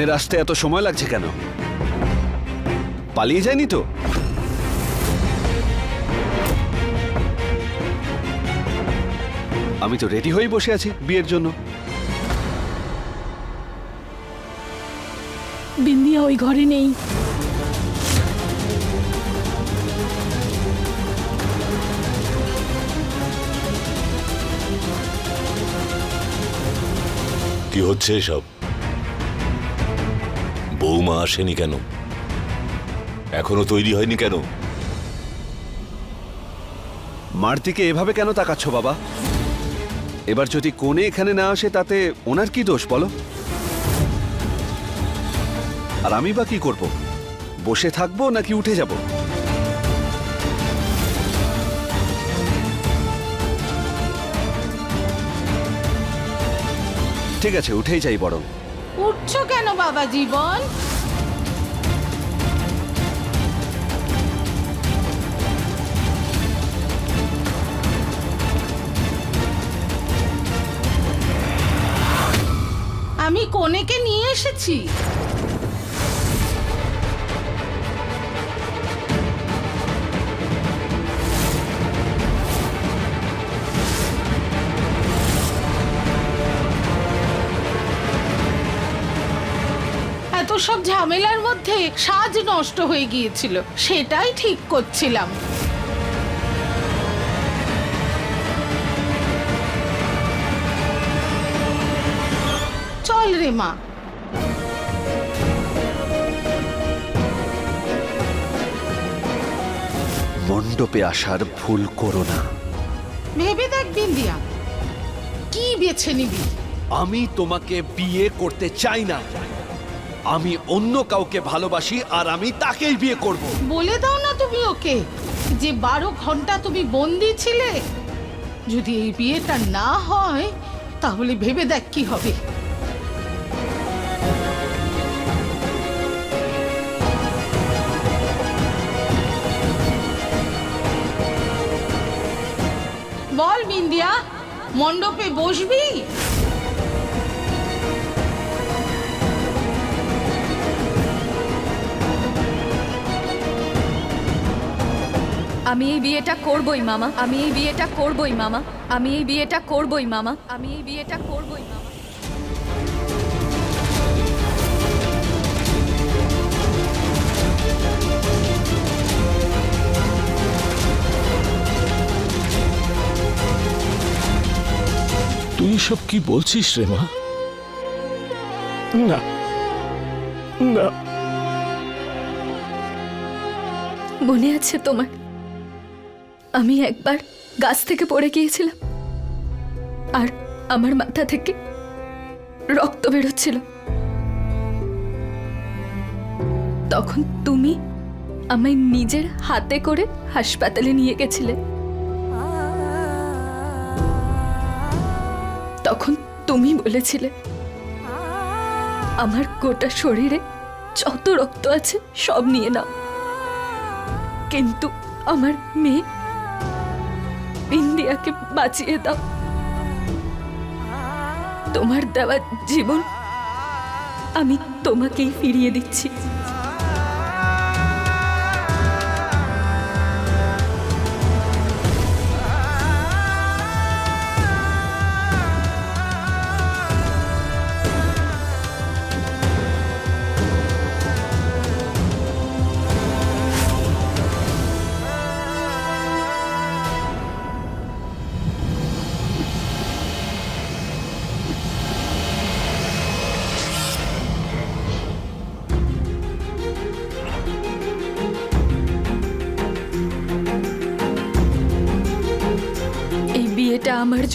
কনের আসতে এত সময় লাগছে কেন? পালিয়ে যায়নি তো? আমি তো রেডি হয়েই বসে আছি বিয়ের জন্য। বিন্দিয়া ওই ঘরে নেই। কি হচ্ছে এসব? বৌমা আসেনি কেন? এখনও তৈরি হয়নি কেন? মার দিকে এভাবে কেন তাকাচ্ছ বাবা? এবার যদি কোণে এখানে না আসে, তাতে ওনার কি দোষ বলো? আর আমি বা কি করব? বসে থাকব নাকি উঠে যাব? ঠিক আছে, উঠেই যাই বরং। উঠছো কেন বাবা জীবন? আমি কনেকে নিয়ে এসেছি। মধ্যে সাজ নষ্ট হয়ে গিয়েছিল সেটাই ঠিক করছিলাম। চল রে মা। মণ্ডপে আসার ভুল করো না। ভেবে দেখ বিন্দিয়া কি বেছে নিবি? আমি তোমাকে বিয়ে করতে চাই না। আমি অন্য কাউকে ভালোবাসি আর আমি তাকেই বিয়ে করব। বলে দাও না তুমি ওকে যে বারো ঘণ্টা তুমি বন্দি ছিলে। যদি এই বিয়েটা না হয়, তাহলে ভেবে দেখ কি হবে। বল বিন্দিয়া, মণ্ডপে বসবি? আমি এই বিয়েটা করবই মামা। আমি এই বিয়েটা করবই মামা। আমি এই বিয়েটা করবই মামা। আমি এই বিয়েটা করবই মামা। তুই সব কি বলছিস রে মা? না। না। মনে আছে তোমার আমি একবার গাছ থেকে পড়ে গিয়েছিলাম। আর আমার মাথা থেকে রক্ত বেরোচ্ছিল। তখন তুমি আমায় নিজের হাতে করে হাসপাতালে নিয়ে গেছিলে। তখন তুমি বলেছিলে, আমার গোটা শরীরে যত রক্ত আছে সব নিয়ে নাও। কিন্তু আমার মেয়ে ইন্ডিয়াকে বাঁচিয়ে দাও। তোমার দেওয়া জীবন আমি তোমাকেই ফিরিয়ে দিচ্ছি।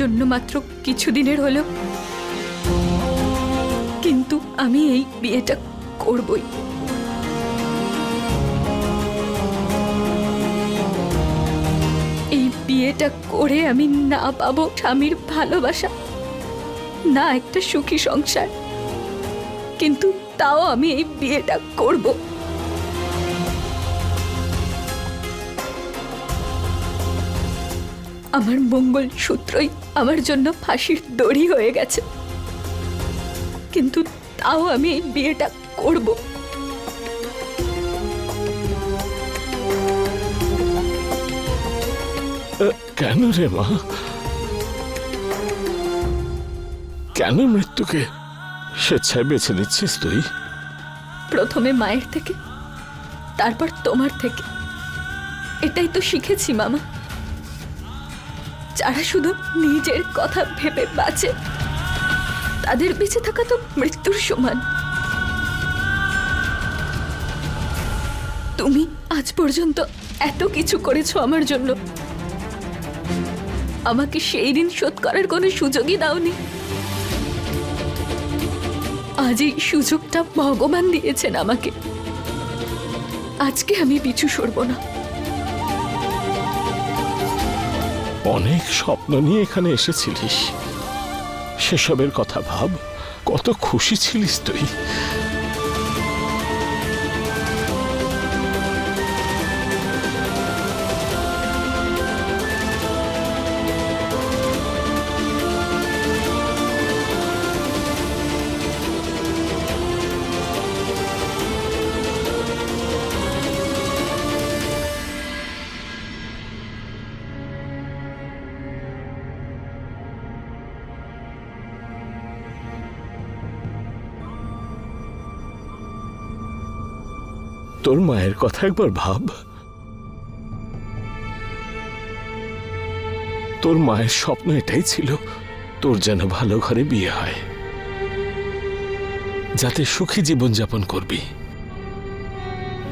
জন্য মাত্র কিছুদিনের হলো। কিন্তু আমি এই বিয়েটা করবই। এই বিয়েটা করে আমি না পাবো স্বামীর ভালোবাসা, না একটা সুখী সংসার। কিন্তু তাও আমি এই বিয়েটা করব। আমার মঙ্গল সূত্রই আমার জন্য ফাঁসির দড়ি হয়ে গেছে। কিন্তু তাও আমি এই বিয়েটা করব। কেন রে মা? কেন মৃত্যুকে স্বেচ্ছায় বেছে নিচ্ছিস তুই? প্রথমে মায়ের থেকে তারপর তোমার থেকে। এটাই তো শিখেছি মামা। যারা শুধু নিজের কথা ভেবে বাঁচে, তাদের বেঁচে থাকা তো মৃত্যুর সমান। তুমি আজ পর্যন্ত এত কিছু করেছ আমার জন্য। আমাকে সেই দিন শোধ করার কোনো সুযোগই দাওনি। আজ এই সুযোগটা ভগবান দিয়েছেন আমাকে। আজকে আমি পিছু সরব না। অনেক স্বপ্ন নিয়ে এখানে এসেছিলিস। সেসবের কথা ভাব কত খুশি ছিলিস তুই। মায়ের কথা একবার ভাব। তোর মায়ের স্বপ্ন এটাই ছিল, তোর যেন ভালো ঘরে বিয়ে হয়। যাতে সুখী জীবন যাপন করবি।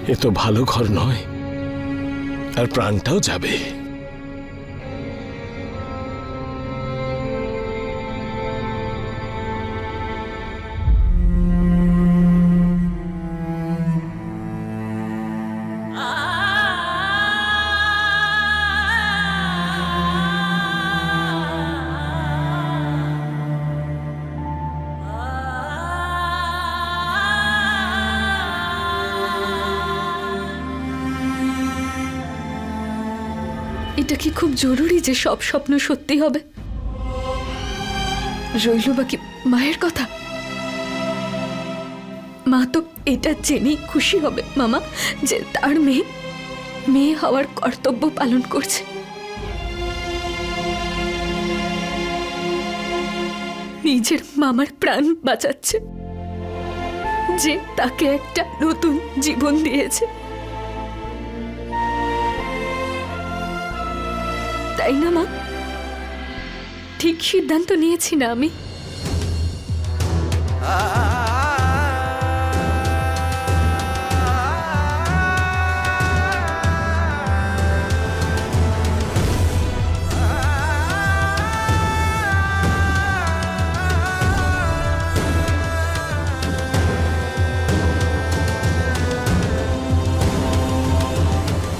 এ তো ভালো ঘর নয়, আর প্রাণটাও যাবে। এটা কি খুব জরুরি যে সব স্বপ্ন সত্যি হবে? রইল বাকি মায়ের কথা। মা তো এটা জেনেই খুশি হবে, মামা, যে তার মেয়ে মেয়ে হওয়ার কর্তব্য পালন করছে। নিজের মামার প্রাণ বাঁচাচ্ছে, যে তাকে একটা নতুন জীবন দিয়েছে। তাই না মা? ঠিক সিদ্ধান্ত নিয়েছি না আমি।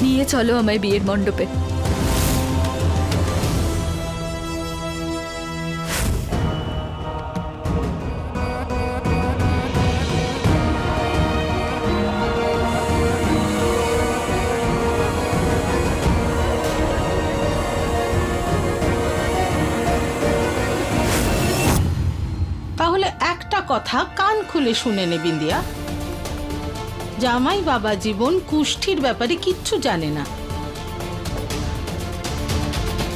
নিয়ে চলো আমায় বিয়ের মণ্ডপে। কথা কান খুলে শুনে নে বিন্দিয়া। জামাই বাবা জীবন কুষ্ঠির ব্যাপারে কিচ্ছু জানে না।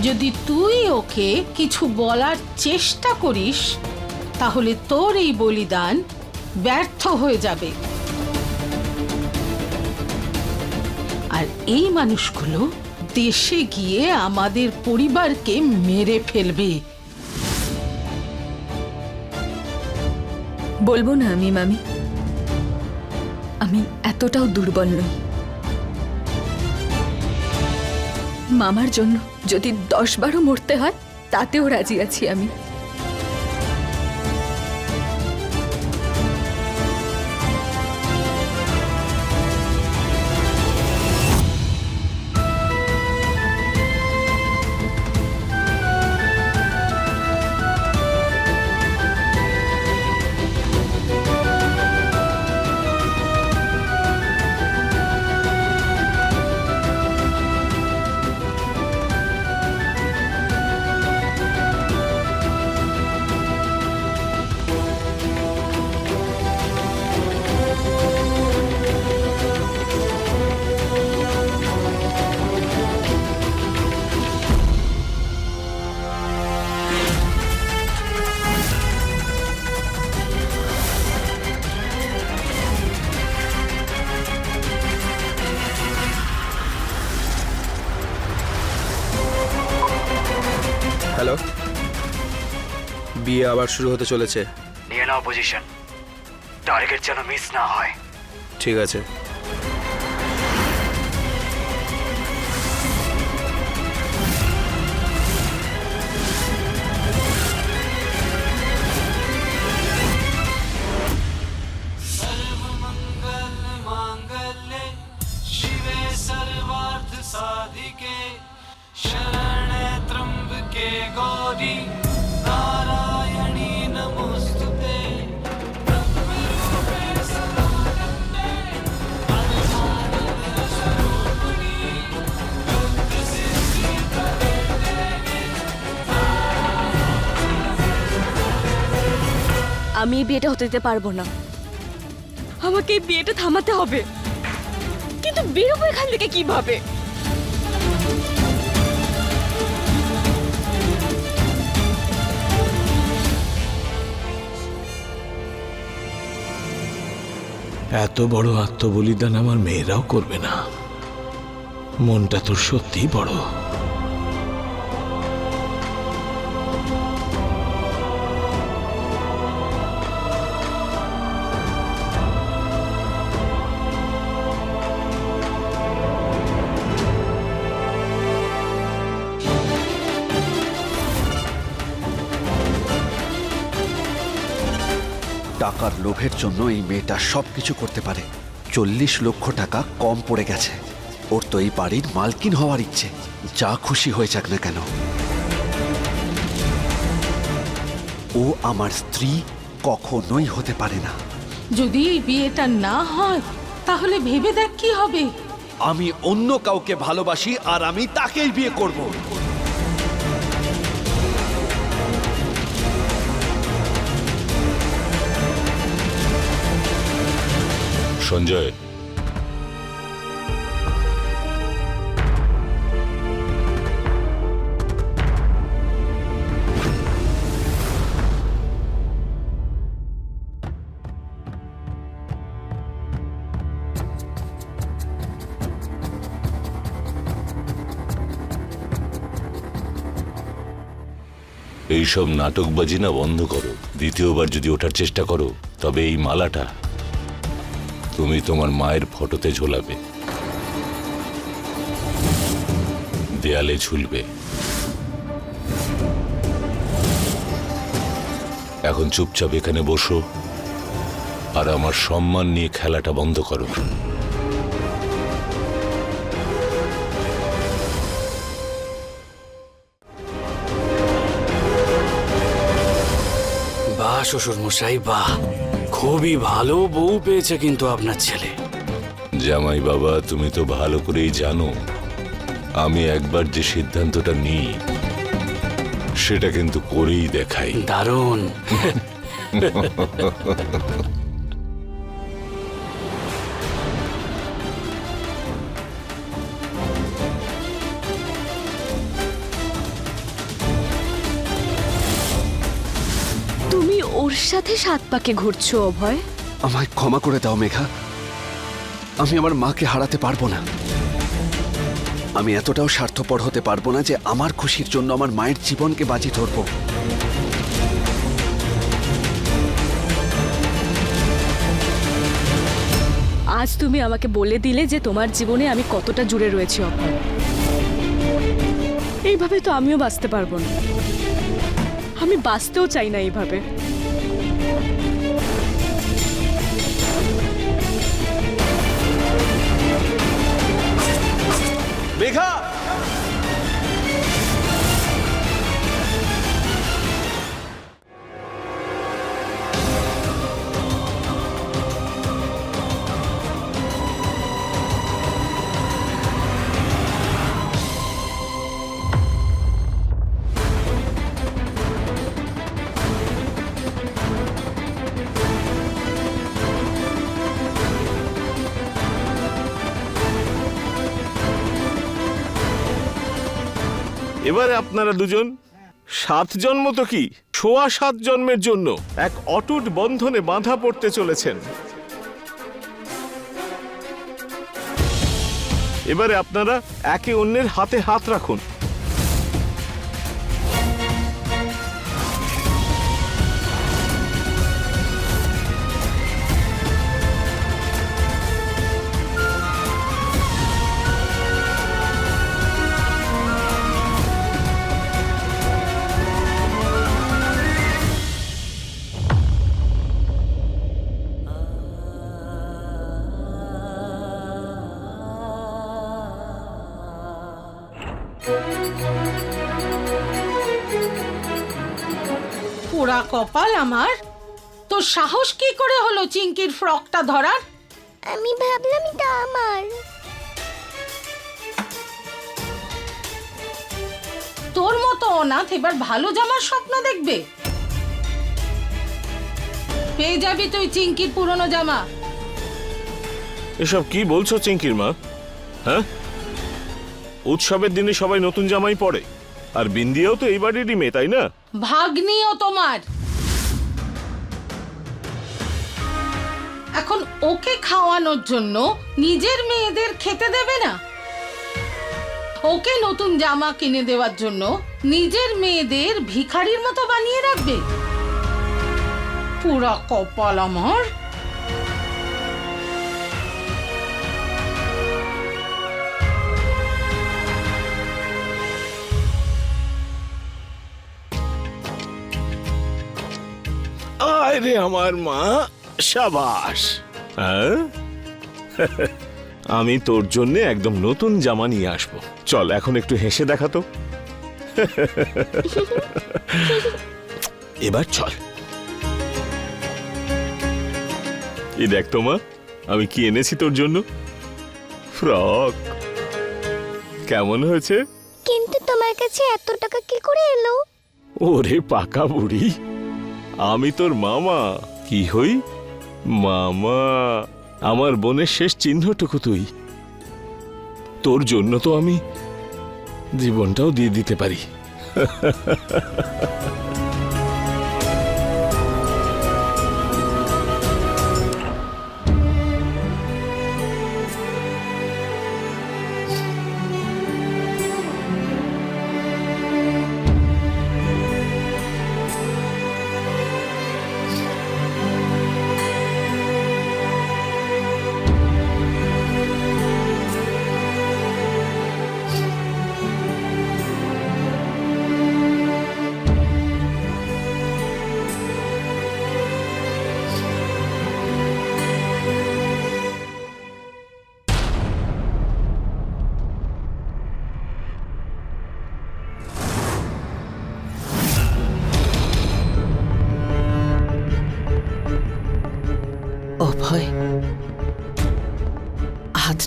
যদি তুই ওকে কিছু বলার চেষ্টা করিস, তাহলে তোর এই বলিদান ব্যর্থ হয়ে যাবে। আর এই মানুষগুলো দেশে গিয়ে আমাদের পরিবারকে মেরে ফেলবে। বলব না আমি, মামি? আমি এতটাও দুর্বল নই। মামার জন্য যদি দশ বারো মরতে হয়, তাতেও রাজি আছি আমি। আবার শুরু হতে চলেছে। নিয়ে নাও পজিশন টার্গেট যেন মিস না হয়। ঠিক আছে। বিয়েটা হতে দিতে পারব না। আমাকে এই বিয়েটা থামাতে হবে। কিন্তু বেরোবো এখান থেকে কীভাবে? এত বড় আত্মবলিদান আমার মেয়েরাও করবে না। মনটা তোর সত্যিই বড়। টাকার লোভের জন্য এই মেয়েটা সব কিছু করতে পারে। চল্লিশ লক্ষ টাকা কম পড়ে গেছে। ওর তো এই বাড়ির মালকিন হওয়ার ইচ্ছে। যা খুশি হয়ে যাক না কেন। ও আমার স্ত্রী কখনোই হতে পারে না। যদি এই বিয়েটা না হয় তাহলে ভেবে দেখ কি হবে। আমি অন্য কাউকে ভালোবাসি আর আমি তাকেই বিয়ে করব। সঞ্জয়। এইসব নাটকবাজি না বন্ধ করো। দ্বিতীয়বার যদি ওঠার চেষ্টা করো তবে এই মালাটা তুমি তোমার মায়ের ফটোতে ঝোলাবে। দেয়ালে ঝুলবে। এখন চুপচাপ এখানে বসো আর আমার সম্মান নিয়ে খেলাটা বন্ধ করো। শ্বশুর মশাই বাহ খুবই ভালো বউ পেয়েছে কিন্তু আপনার ছেলে। জামাই বাবা তুমি তো ভালো করেই জানো আমি একবার যে সিদ্ধান্তটা নিই সেটা কিন্তু করেই দেখাই। দারুণ। সাথে সাত পাকে ঘুরছো অভয়? আমায় ক্ষমা করে দাও মেঘা। আমি আমার মাকে হারাতে পারব না। আমি এতটাও স্বার্থপর হতে পারব না যে আমার খুশির জন্য আমার মায়ের জীবনকে বাজি ধরবো। আজ তুমি আমাকে বলে দিলে যে তোমার জীবনে আমি কতটা জুড়ে রয়েছি অভয়। এইভাবে তো আমিও বাঁচতে পারব না। আমি বাঁচতেও চাই না এইভাবে। মেঘা এবারে আপনারা দুজন? সাত জন্ম তো কি? ছোয়া সাত জন্মের জন্য এক অটুট বন্ধনে বাঁধা পড়তে চলেছেন। এবারে আপনারা একে অন্যের হাতে হাত রাখুন। আমার? তোর সাহস কি করে হলো চিঙ্কির ফ্রকটা ধরার? আমি ভাবলাম এটা আমার। তোর মতো অনাথ এবার ভালো জামার স্বপ্ন দেখবে? পেয়ে যাবি তুই চিঙ্কির পুরনো জামা। এসব কি বলছো চিঙ্কির মা? হ্যাঁ? উৎসবের দিনে সবাই নতুন জামাই পরে। আর বিন্দিয়াও তো এই বাড়িরই মেয়ে তাই না? ভাগ্নিও তোমার। এখন ওকে খাওয়ানোর জন্য নিজের মেয়েদের খেতে দেবে না? ওকে নতুন জামা কিনে দেওয়ার জন্য নিজের মেয়েদের ভিখারির মতো বানিয়ে রাখবে? পুরা কপাল আমার। আয় রে আমার মা। সাবাস। হ্যাঁ? আমি তোর জন্য একদম নতুন জামা নিয়ে আসব। চল এখন একটু হেসে দেখাতো এবার চল। এই দেখ তো মা আমি কি এনেছি তোর জন্য? ফ্রক। কেমন হয়েছে? কিন্তু তোমার কাছে এত টাকা কি করে এলো? ওরে পাকা বুড়ি। আমি তোর মামা কি হই? মামা আমার বোনের শেষ চিহ্নটুকু তুই। তোর জন্য তো আমি জীবনটাও দিয়ে দিতে পারি।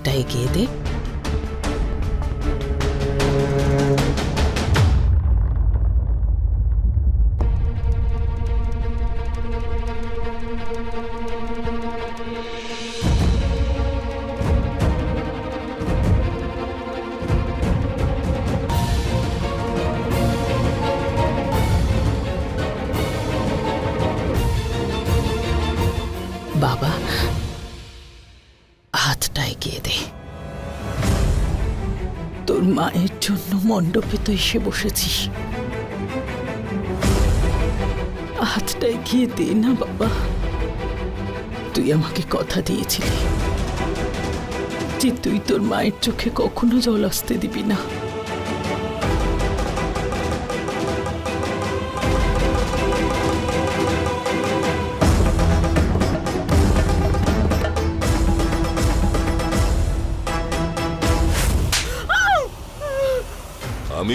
হাতটা এগিয়ে দে বাবা হাতটা এগিয়ে দে। তোর মায়ের জন্য মণ্ডপে তো এসে বসেছিস। হাতটা এগিয়ে দে না বাবা। তুই আমাকে কথা দিয়েছিলি যে তুই তোর মায়ের চোখে কখনো জল আসতে দিবি না।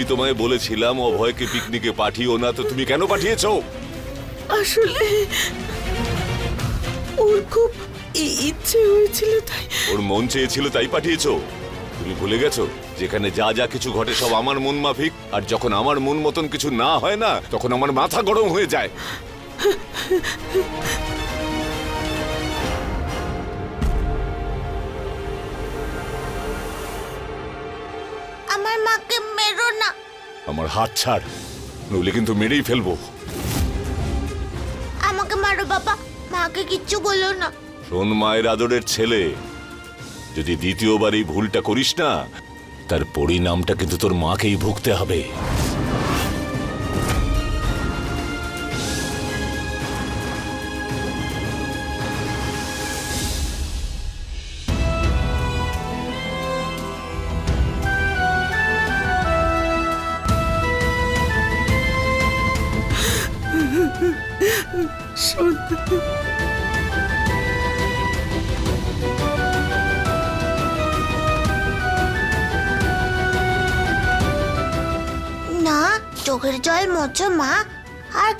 তোমায় বলেছিলাম অভয়কে পিকনিকে পাঠিও না তো তুমি কেন পাঠিয়েছো? আসলে ওর খুব ই- ইচ্ছে হয়েছিল তাই। ওর মন চেয়েছিল তাই পাঠিয়েছো। তুমি ভুলে গেছো যেখানে যা যা কিছু ঘটে সব আমার মন মাফিক আর যখন আমার মন মতন কিছু না হয় না তখন আমার মাথা গরম হয়ে যায়। আমার হাত ছাড়। নইলে কিন্তু মেরেই ফেলব। আমাকে মারো বাবা। মাকে কিচ্ছু বলো না। শোন মায়ের আদরের ছেলে যদি দ্বিতীয়বার এই ভুলটা করিস না তার পরিণামটা কিন্তু তোর মাকেই ভুগতে হবে।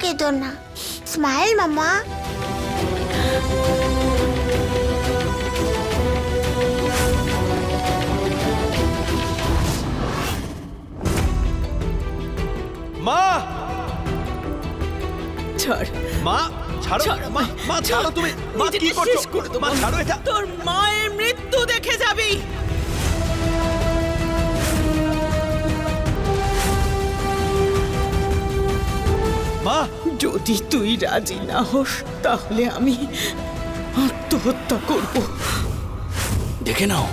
কেঁদো না। স্মাইল মামা। মা! ছাড়। মা ছাড়ো। মা মা ছাড়ো তুমি। মা কি করছ। মা ছাড়ো এটা। তোর মায়ের মৃত্যু দেখে যাবি। মা যদি তুই রাজি না হস তাহলে আমি আত্মহত্যা করব। দেখে নাও।